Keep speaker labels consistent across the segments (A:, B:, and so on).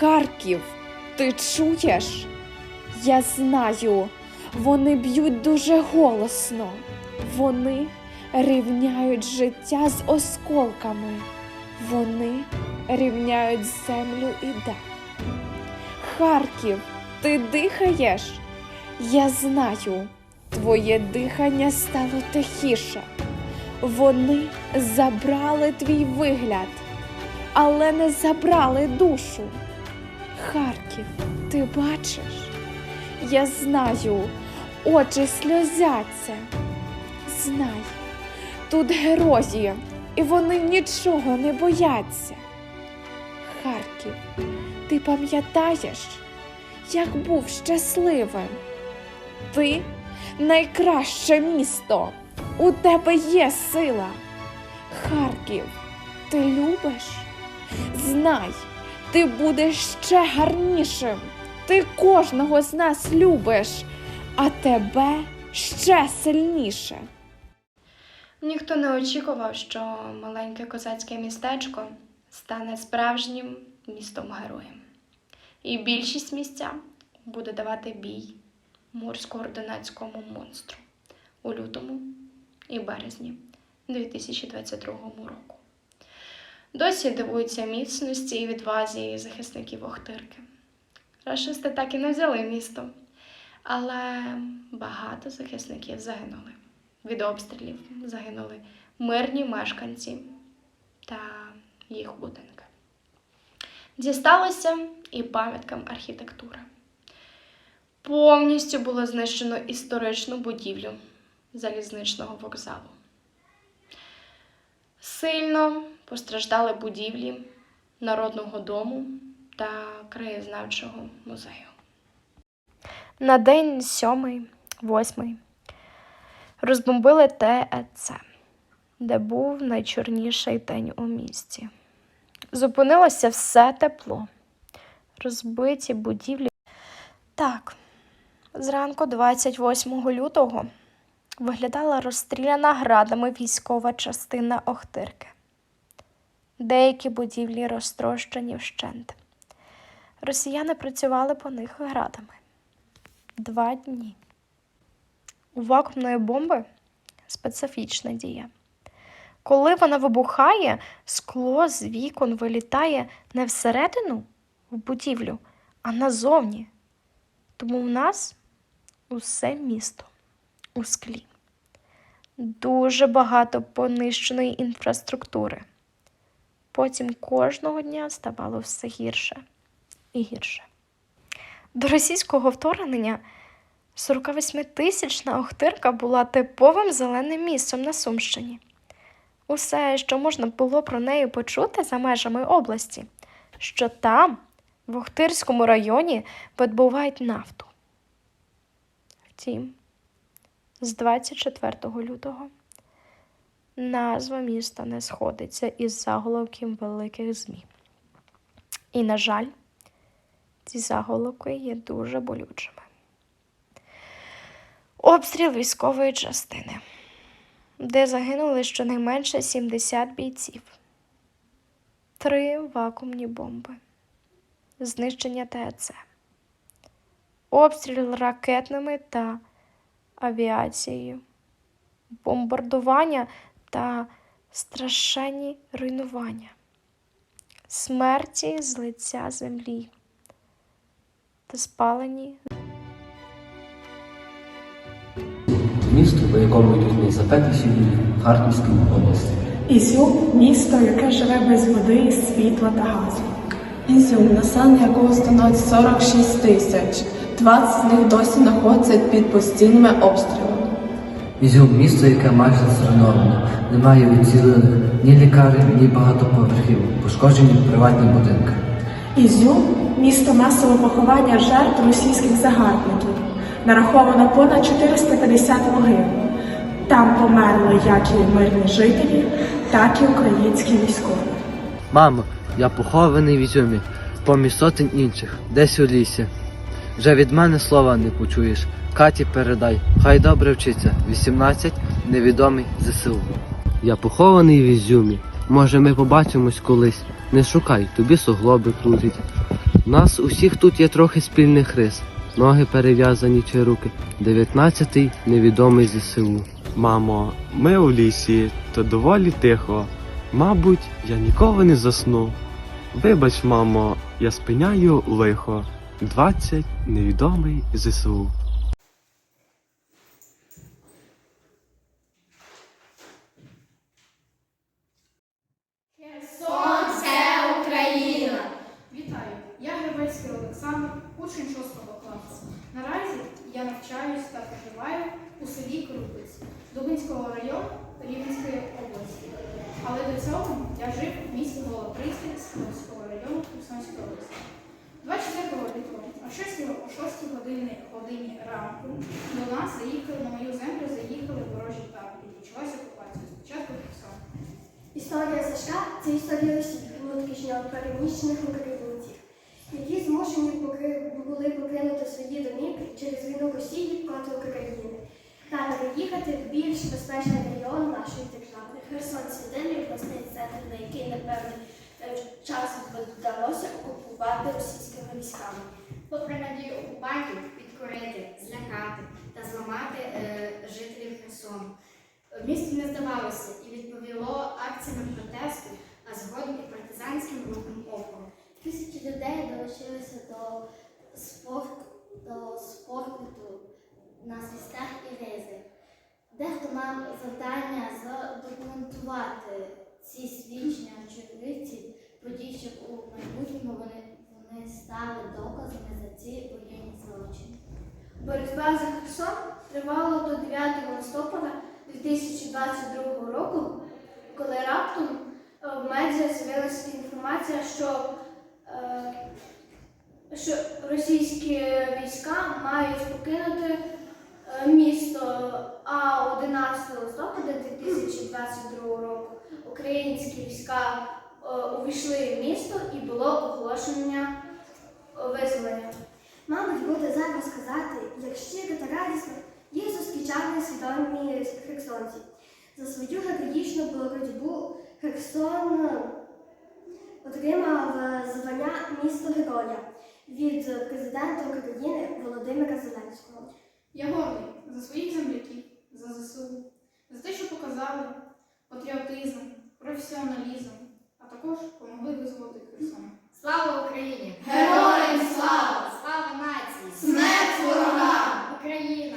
A: Харків, ти чуєш? Я знаю, вони б'ють дуже голосно. Вони рівняють життя з осколками. Вони рівняють землю і дах. Харків, ти дихаєш? Я знаю, твоє дихання стало тихіше. Вони забрали твій вигляд, але не забрали душу. Харків, ти бачиш? Я знаю, очі сльозяться. Знай, тут герої, і вони нічого не бояться. Харків, ти пам'ятаєш, як був щасливим? Ти найкраще місто. У тебе є сила. Харків, ти любиш? Знай, ти будеш ще гарнішим. Ти кожного з нас любиш, а тебе ще сильніше.
B: Ніхто не очікував, що маленьке козацьке містечко стане справжнім містом героєм. І більшість місця буде давати бій морсько-ординацькому монстру у лютому і березні 2022 року. Досі дивуються міцності і відвазі захисників Охтирки. Рашисти так і не взяли місто, але багато захисників загинули. Від обстрілів загинули мирні мешканці та їх будинки. Дісталося і пам'яткам архітектури. Повністю було знищено історичну будівлю залізничного вокзалу. Сильно постраждали будівлі Народного дому та краєзнавчого музею. На день сьомий, восьмий розбомбили ТЕЦ, де був найчорніший день у місті. Зупинилося все тепло, розбиті будівлі. Так, зранку 28 лютого виглядала розстріляна градами військова частина Охтирки. Деякі будівлі розтрощені вщент. Росіяни працювали по них градами. Два дні. У вакуумної бомби специфічна дія. Коли вона вибухає, скло з вікон вилітає не всередину в будівлю, а назовні. Тому в нас усе місто у склі. Дуже багато понищеної інфраструктури. Потім кожного дня ставало все гірше і гірше. До російського вторгнення 48-тисячна Охтирка була типовим зеленим місцем на Сумщині. Усе, що можна було про неї почути за межами області, що там, в Охтирському районі, видобувають нафту. Втім, з 24 лютого назва міста не сходиться із заголовків великих ЗМІ. І, на жаль, ці заголовки є дуже болючими. Обстріл військової частини, де загинули щонайменше 70 бійців, три вакуумні бомби, знищення ТЕЦ, обстріл ракетними та авіацією, бомбардування та страшенні руйнування, смерті з лиця землі та спалені
C: Місто, по якому йдуть найзапекліші війни в Харківській області.
D: Ізюм місто, яке живе без води, світла та газу.
E: Ізюм, населення якого становить 46 тисяч. 20 з них досі знаходяться під постійними обстрілами.
C: Ізюм місто, яке майже зруйновано, немає відцілих ні лікарень, ні багатоповерхів, пошкоджені приватні будинки.
D: Ізюм місто масового поховання жертв російських загарбників. Нараховано понад 450 могил. Там померли як і мирні жителі, так і українські військові.
F: Мамо, я похований в Ізюмі, поміж сотень інших, десь у лісі. Вже від мене слова не почуєш. Каті передай, хай добре вчиться. 18, невідомий ЗСУ. Я похований в Ізюмі. Може, ми побачимось колись. Не шукай, тобі суглоби крутять. Нас усіх тут є трохи спільних рис. Ноги перев'язані чи руки. 19-й невідомий ЗСУ.
G: Мамо, ми у лісі, то доволі тихо. Мабуть, я ніколи не засну. Вибач, мамо, я спиняю лихо. 20 невідомий ЗСУ.
H: Вітаю! Я Гребецький Олександр, учень 6 класу. Наразі я навчаюсь та проживаю у селі Крупиць Дубинського району Рівненської області. Але до цього я жив в місті Голопристі Сколівського району Херсонської області. 24 лютого о 6, о 6 годині, годині ранку до нас заїхали на мою землю, заїхали ворожі табори почалася окупація. Спочатку Херсона.
I: Історія США це історія Росії, внутрішньо переміщених українців, які змушені були покинути свої домівки через війну Росії проти України та переїхати в більш безпечний регіон нашої держави. Херсон єдиний обласний центр, на який непевний е, час вдалося окупувати російськими військами.
J: Попри надію окупантів підкорити, злякати та зламати е, жителів Херсону. Місто не здавалося і відповіло акціями протесту, а згодом і партизанським рухом опору.
I: Тисячі людей долучилися до спорту, до спорту на свістах і ризах. Дехто мав завдання задокументувати ці свідчення очевидців подій, щоб у майбутньому вони, вони стали доказами за ці воєнні злочини. Боротьба за Херсон тривала до 9 листопада 2022 року, коли раптом е, в медіа з'явилася інформація, що, е, що російські війська мають покинути е, місто, а 11 листопада 2022 року українські війська увійшли в місто і було оголошення визволення. Мабуть, буде зараз сказати, як щиро та радісно їх зустрічали свідомі херсонці. За свою героїчну боротьбу Херсон отримав е, звання місто героя від президента України Володимира Зеленського.
H: Я гордий за своїх земляків, за ЗСУ, за те, що показали патріотизм, професіоналізм, а також допомогли визволити Херсон.
J: Слава Україні!
H: Героям слава!
J: Нації!
H: Смерть ворогам!
J: Україна!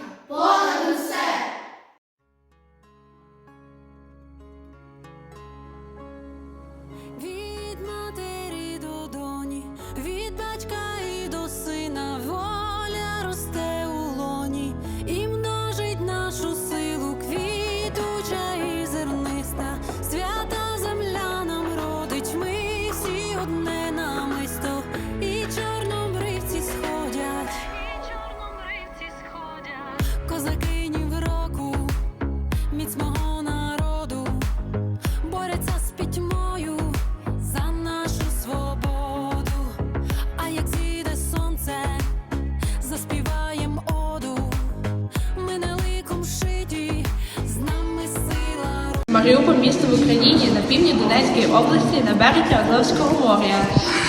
K: Маріуполь місто в Україні на півдні Донецької області на березі Азовського моря.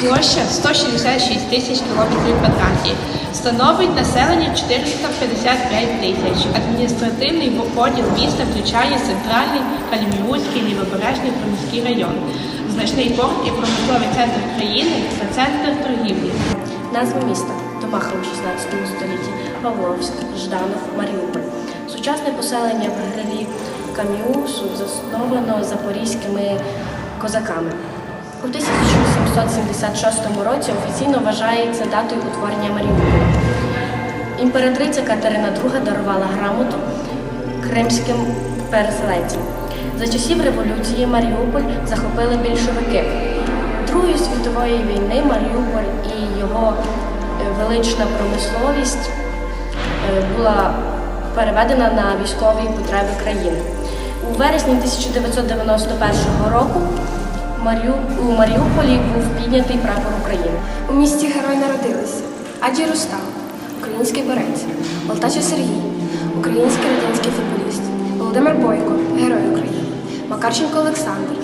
K: Площа 166 тисяч кілометрів квадратів. Становить населення 455 тисяч. Адміністративний поділ міста включає центральний Каліміутський лівобережний приміський район, значний порт і промисловий центр країни та центр торгівлі.
L: Назва міста Томахово в 16 столітті, Павловськ, Жданов, Маріуполь. Сучасне поселення в грилі Кам'юсу засновано запорізькими козаками. У 1876 році офіційно вважається датою утворення Маріуполя. Імператриця Катерина II дарувала грамоту кримським переселенцям. За часів революції Маріуполь захопили більшовики. Другої світової війни Маріуполь і його е, велична промисловість е, була переведена на військові потреби країни. У вересні 1991 року у Маріуполі був піднятий прапор України.
I: У місті герой народилися Аді Рустам, український борець, Полтача Сергій, український радянський футболіст, Володимир Бойко, герой України, Макарченко Олександр,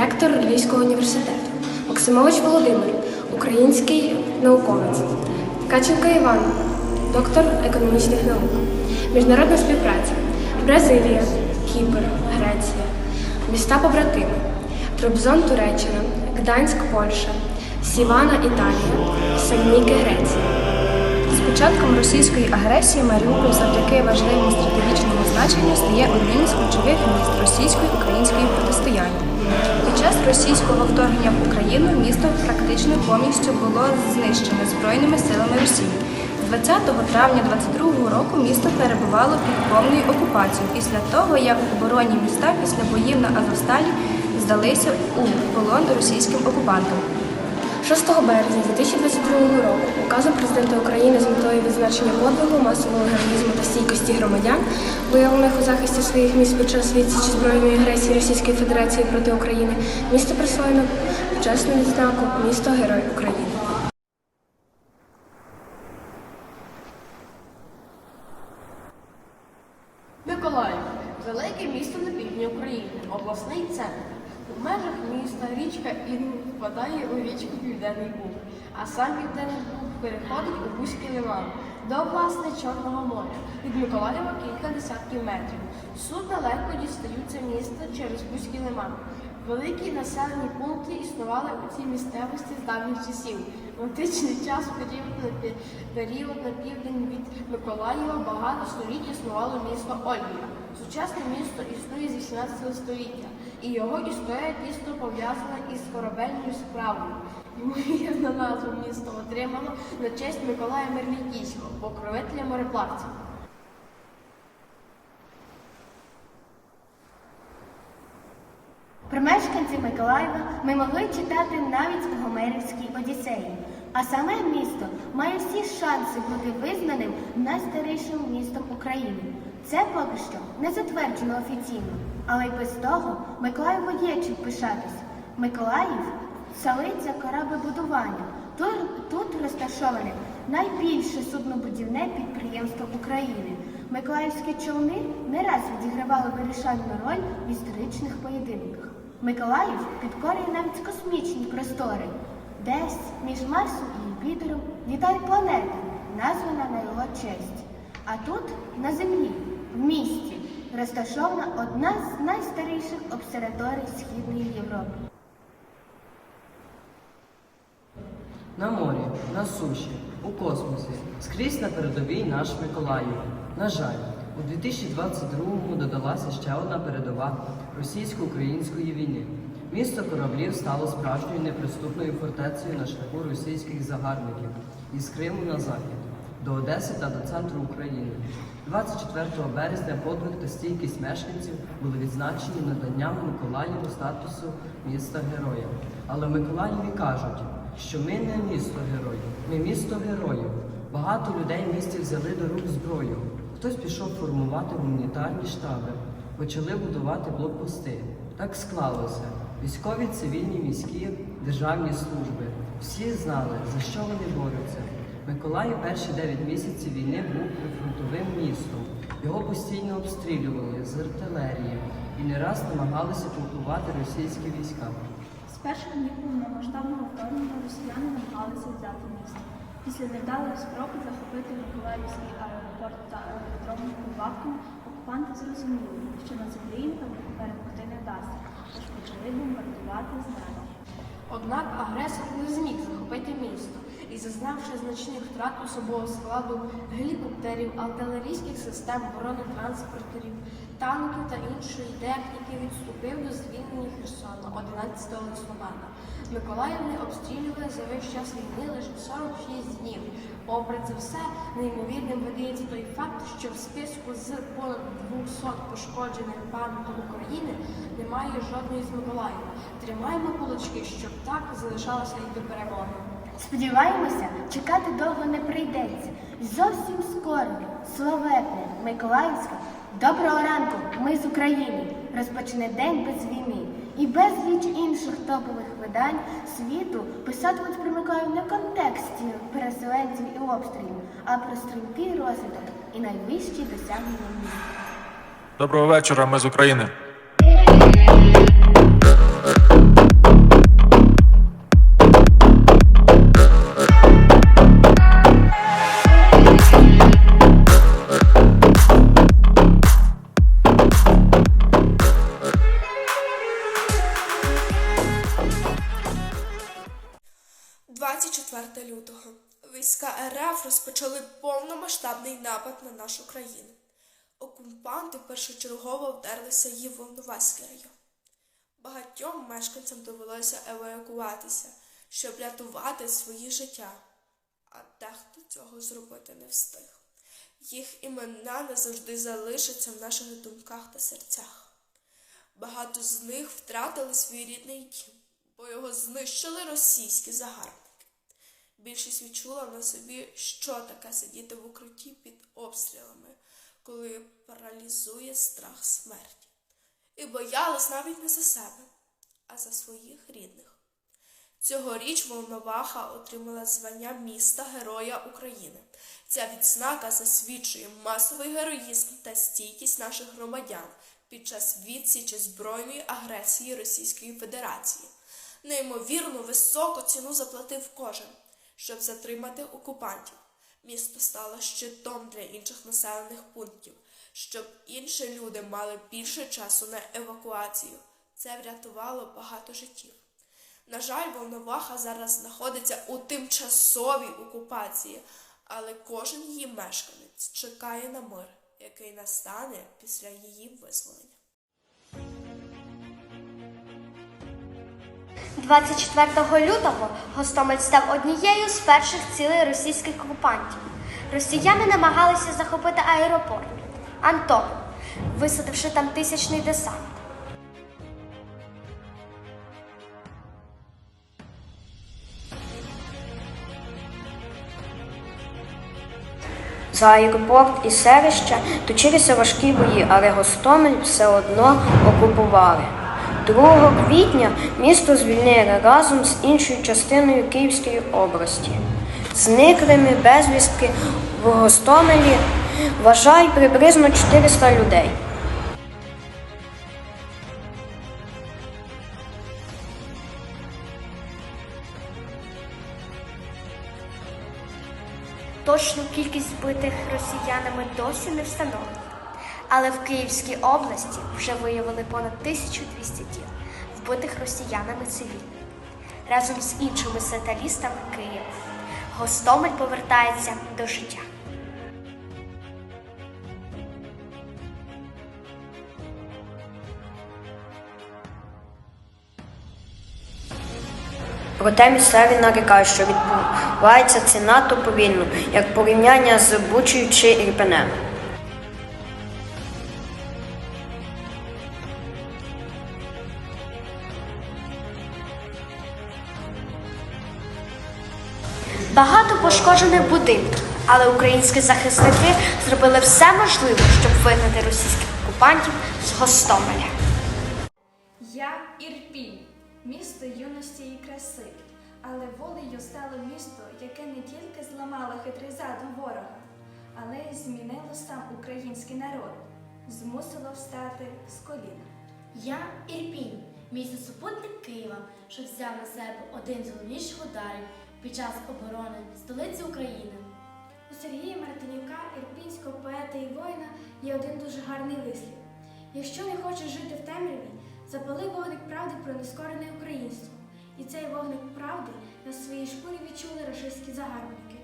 I: ректор Львівського університету, Максимович Володимир,
L: український науковець. Каченко Іван, доктор економічних наук. Міжнародна співпраця. Бразилія, Кіпр, Греція. Міста побратими. Трабзон Туреччина, Гданськ Польща, Сівана Італія, Сальніки Греція.
B: З початком російської агресії Маріуполь завдяки важливому стратегічному значенню стає одним з ключових міст російсько-української протистояння. Під час російського вторгнення в Україну місто практично повністю було знищене Збройними силами Росії. 20 травня 22 року місто перебувало під повною окупацією після того, як оборонні міста після боїв на Азовсталі здалися у полон російським окупантам.
L: 6 березня 2022 року указом президента України з метою відзначення подвигу, масового героїзму та стійкості громадян, виявлених у захисті своїх міст під час відсічі збройної агресії Російської Федерації проти України, місто присвоєно почесну відзнаку місто Герой України.
M: Миколаїв велике місто на півдні України, обласний центр. У межах міста річка Ірн впадає у річку Південний Буг, а сам Південний Буг переходить у Бузький лиман до власне Чорного моря. Від Миколаєва кілька десятків метрів. Судна легко дістаються міста через Бузький лиман. Великі населені пункти існували у цій місцевості з давніх часів. В античний час період на, південь від Миколаєва багато століть існувало місто Ольбія. Сучасне місто існує з 18 століття, і його історія тісно пов'язана із корабельною справою. Ймовірно, назву місто отримало на честь Миколая Мермітійського, покровителя мореплавців.
N: Про мешканців Миколаєва ми могли читати навіть у Гомерівській Одіссеї. А саме місто має всі шанси бути визнаним найстарішим містом України. Це поки що не затверджено офіційно, але й без того Миколаєво є чим пишатись. Миколаїв столиця кораблебудування. Тут, тут розташоване найбільше суднобудівне підприємство України. Миколаївські човни не раз відігравали вирішальну роль в історичних поєдинках. Миколаїв підкорює навіть космічні простори. Десь між Марсом і Юпітером літає планета, названа на його честь. А тут, на землі, в місті, розташована одна з найстаріших обсерваторій Східної Європи.
O: На морі, на суші, у космосі, скрізь на передовій наш Миколаїв. На жаль, у 2022-му додалася ще одна передова російсько-української війни. Місто кораблів стало справжньою неприступною фортецею на шляху російських загарбників із Криму на захід, до Одеси та до центру України. 24 березня подвиг та стійкість мешканців були відзначені наданням Миколаєву статусу міста героя. Але Миколаєві кажуть, що ми не місто герой, ми місто героїв. Багато людей в місті взяли до рук зброю. Хтось пішов формувати гуманітарні штаби, почали будувати блокпости. Так склалося. Військові, цивільні, міські, державні служби. Всі знали, за що вони борються. Миколаїв перші 9 місяців війни був прифронтовим містом. Його постійно обстрілювали з артилерії і не раз намагалися блокувати російські війська.
P: З перших днів повномасштабного вторгнення росіяни намагалися взяти місто. Після невдалої спроби захопити Миколаївський аеропорт та аеродром Кубавком, окупанти зрозуміли, що на землі їм перемогти не вдасться, тож почали бомбардувати з неба.
M: Однак агресор не зміг захопити місто і, зазнавши значних втрат особового складу гелікоптерів, артилерійських систем, бронетранспортерів, танків та іншої техніки, відступив до звільнення Херсона 11 листопада. Миколаїв не обстрілювали за весь час війни лише 46 днів. Попри це все, неймовірним видається той факт, що в списку з понад 200 пошкоджених пам'яток України немає жодної з Миколаєва. Тримаємо кулачки, щоб так залишалося і до перемоги.
N: Сподіваємося, чекати довго не прийдеться. Зовсім скоро славетне Миколаївська доброго ранку, ми з України розпочне день без війни. І безліч інших топових видань світу писатимуть про Миколаїв не в контексті переселенців і обстрілів, а про стрімкий розвиток і найвищі досягнення міста.
Q: Доброго вечора, ми з України.
D: 24 лютого. Війська РФ розпочали повномасштабний напад на нашу країну. Окупанти першочергово вдерлися її в Волноваський район. Багатьом мешканцям довелося евакуватися, щоб рятувати свої життя, а дехто цього зробити не встиг. Їх імена не завжди залишаться в наших думках та серцях. Багато з них втратили свій рідний дім, бо його знищили російські загарбники. Більшість відчула на собі, що таке сидіти в укритті під обстрілами, коли паралізує страх смерті. І боялись навіть не за себе, а за своїх рідних. Цьогоріч Волноваха отримала звання міста Героя України. Ця відзнака засвідчує масовий героїзм та стійкість наших громадян під час відсічі збройної агресії Російської Федерації. Неймовірно високу ціну заплатив кожен, щоб затримати окупантів. Місто стало щитом для інших населених пунктів, щоб інші люди мали більше часу на евакуацію. Це врятувало багато життів. На жаль, Волноваха зараз знаходиться у тимчасовій окупації, але кожен її мешканець чекає на мир, який настане після її визволення.
I: 24 лютого Гостомель став однією з перших цілей російських окупантів. Росіяни намагалися захопити аеропорт Антоново, висадивши там тисячний десант.
R: За аеропорт і селище точилися важкі бої, але Гостомель все одно окупували. 2 квітня місто звільнили разом з іншою частиною Київської області. Зниклими безвістки в Гостомелі вважають приблизно 400 людей.
I: Точну кількість збитих росіянами досі не встановлено. Але в Київській області вже виявили понад 1200 тіл, вбитих росіянами цивільних. Разом з іншими саталістами Києва Гостомель повертається до життя.
R: Проте місцеві нарікають, що відбувається це надто повільно, як порівняння з Бучею чи Ірпенем.
I: Багато пошкоджених будинків, але українські захисники зробили все можливе, щоб вигнати російських окупантів з Гостомеля.
P: Я Ірпінь, місто юності і краси, але волею стало місто, яке не тільки зламало хитрий задум ворога, але й змінило сам український народ, змусило встати з колін.
N: Я Ірпінь, місто супутник Києва, що взяв на себе один з головніших ударів під час оборони столиці України.
P: У Сергія Мартинюка, ірпінського поета і воїна, є один дуже гарний вислів. Якщо не хочеш жити в темряві, запали вогник правди про нескорене українство. І цей вогник правди на своїй шкурі відчули рашистські загарбники.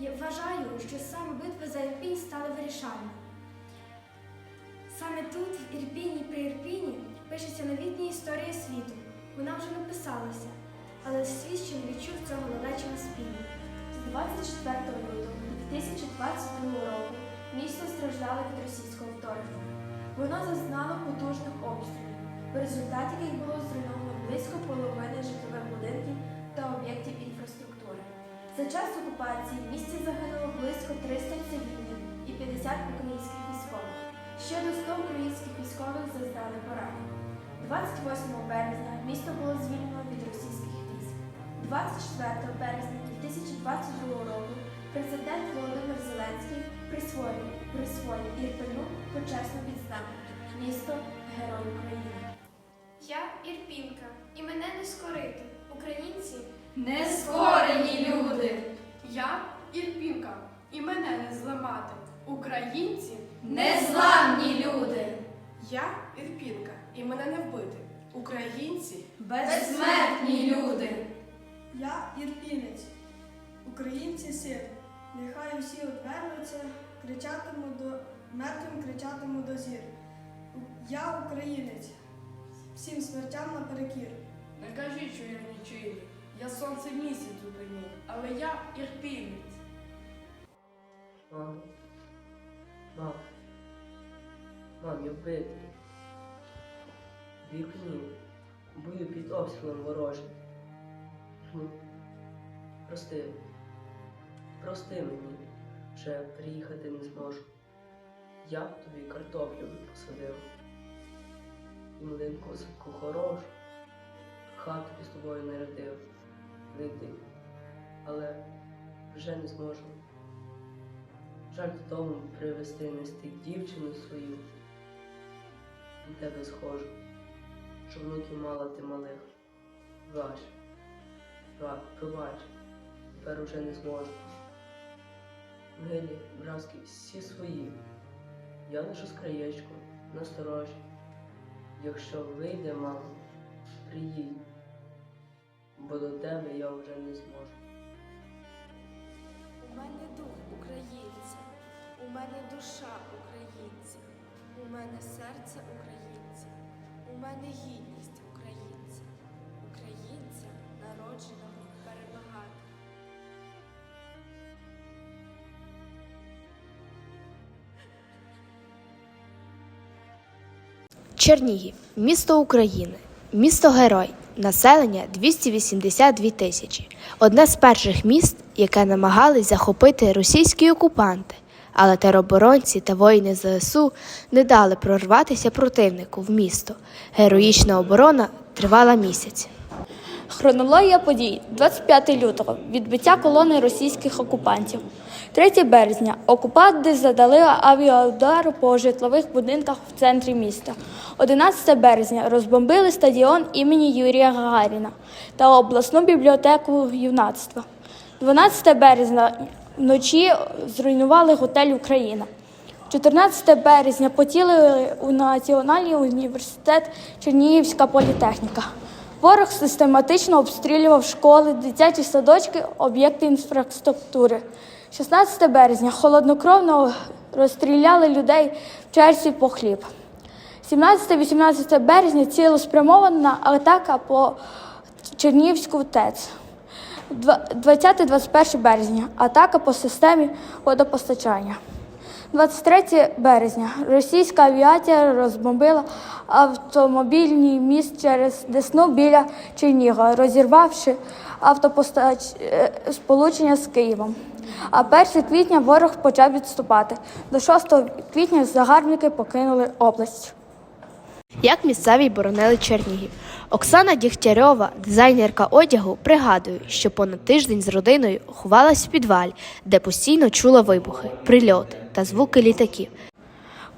P: Я вважаю, що саме битви за Ірпінь стали вирішальними. Саме тут, в Ірпіні при Ірпіні, пишеться новітня історія світу. Вона вже написалася, але світ ще не відчув цього лелечого співу. З 24 лютого 2022 року місто страждало від російського вторгнення. Воно зазнало потужних обстрілів, в результаті яких було зруйновано близько половини житлових будинків та об'єктів інфраструктури. За час окупації в місті загинуло близько 300 цивільних і 50 українських військових. Ще до 100 українських військових зазнали поранень. 28 березня місто було звільнено від російських. 24 березня 2022 року президент Володимир Зеленський присвоїв, присвоїв Ірпену почесну відзнаку місто Герой України.
S: Я Ірпінка, і мене не скорити. Українці
T: Нескорені люди. Я Ірпінка, і мене не зламати. Українці
S: Незламні люди.
T: Я Ірпінка, і мене не вбити. Українці
S: Безсмертні люди.
U: Я ірпінець, українці син. Нехай усі одвернуться, кричатиму до мертвим кричатиму до зір. Я українець, всім смертям наперекір.
T: Не кажіть, що я нічий. Я сонце місяць зупиню, але я ірпінець.
V: Мам. Мам. Мам, я вбитий. Вікні. Бою під обстрілом ворожим. Хм. Прости. Прости мені, я приїхати не зможу. Я б тобі картоплю посадив. І млинку козаку хорошу. Хату з тобою народив. Вийти. Але вже не зможу. Жаль додому привезти нести дівчину свою. І тебе схожу, що внуків мала ти малих. Бач, ба, пробач, тепер уже не зможу. Милі, братські, всі свої. Я лише з краєчку, насторожі. Якщо вийде, мамо, приїдь, бо до тебе я вже не зможу.
P: У мене дух українця, у мене душа українця, у мене серце українця, у мене гідність українця, перемагати.
W: Чернігів місто України, місто Герой, населення 282 тисячі. Одне з перших міст, яке намагались захопити російські окупанти, але тероборонці та воїни ЗСУ не дали прорватися противнику в місто. Героїчна оборона тривала місяць.
X: Хронологія подій 25 лютого відбиття колони російських окупантів. 3 березня окупанти задали авіаудар по житлових будинках в центрі міста. 11 березня розбомбили стадіон імені Юрія Гагаріна та обласну бібліотеку юнацтва. 12 березня вночі зруйнували готель Україна. 14 березня поцілили у Національний університет Чернігівська політехніка. Ворог систематично обстрілював школи, дитячі садочки, об'єкти інфраструктури. 16 березня холоднокровно розстріляли людей в черзі по хліб. 17-18 березня цілеспрямована атака по Чернігівську ТЕЦ. 20-21 березня атака по системі водопостачання. 23 березня російська авіація розбомбила автомобільний міст через Десну біля Чернігова, розірвавши автосполучення з Києвом. А 1 квітня ворог почав відступати. До 6 квітня загарбники покинули область.
W: Як місцеві боронили Чернігів. Оксана Дігтярьова, дизайнерка одягу, пригадує, що понад тиждень з родиною ховалась в підвалі, де постійно чула вибухи, прильоти та звуки літаків.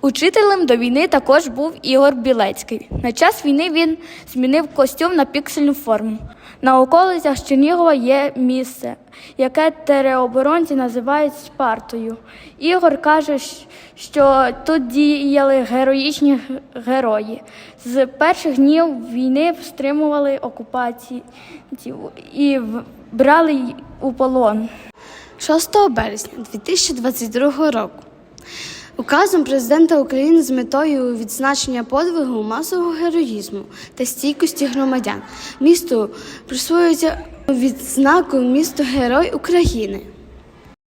X: Учителем до війни також був Ігор Білецький. На час війни він змінив костюм на піксельну форму. На околицях Чернігова є місце, яке тереоборонці називають Спартою. Ігор каже, що тут діяли героїчні герої. З перших днів війни стримували окупацію і брали у полон.
Y: 6 березня 2022 року указом президента України з метою відзначення подвигу масового героїзму та стійкості громадян місту присвоюється відзнаку місто Герой України.